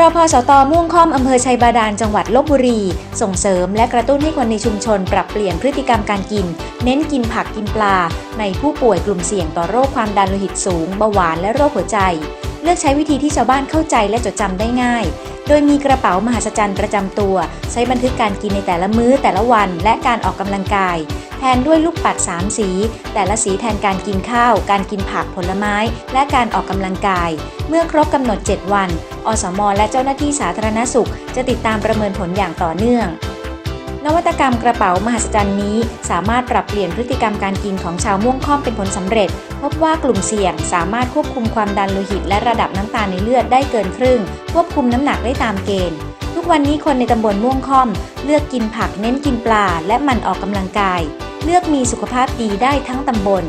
รพสตม่วงค่อมอำเภอชัยบาดาลจังหวัดลบบุรี ส่งเสริมและกระตุ้นให้คนในชุมชนปรับเปลี่ยนพฤติกรรมการกิน เน้นกินผักกินปลา ในผู้ป่วยกลุ่มเสี่ยงต่อโรคความดันโลหิตสูงเบาหวานและโรคหัวใจ เลือกใช้วิธีที่ชาวบ้านเข้าใจและจดจำได้ง่าย โดยมีกระเป๋ามหัศจรรย์ประจำตัว ใช้บันทึกการกินในแต่ละมื้อแต่ละวัน และการออกกำลังกาย แทนด้วยลูกปัด 3 สี แต่ละสีแทนการกินข้าว การกินผักผลไม้ และการออกกำลังกาย เมื่อครบกำหนด 7 วัน อสม และเจ้าหน้าที่สาธารณสุข จะติดตามประเมินผลอย่างต่อเนื่องนวัตกรรมกระเป๋ามหัศจรรย์นี้ สามารถปรับเปลี่ยนพฤติกรรมการกินของชาวม่วงค่อมเป็นผลสำเร็จ พบว่ากลุ่มเสี่ยง สามารถควบคุมความดันโลหิต และระดับน้ำตาลในเลือดได้เกินครึ่ง ควบคุมน้ำหนักได้ตามเกณฑ์ ทุกวันนี้คนในตำบลม่วงค่อม เลือกกินผักเน้นกินปลา และหมั่นออกกำลังกาย เลือกมีสุขภาพดีได้ทั้งตำบล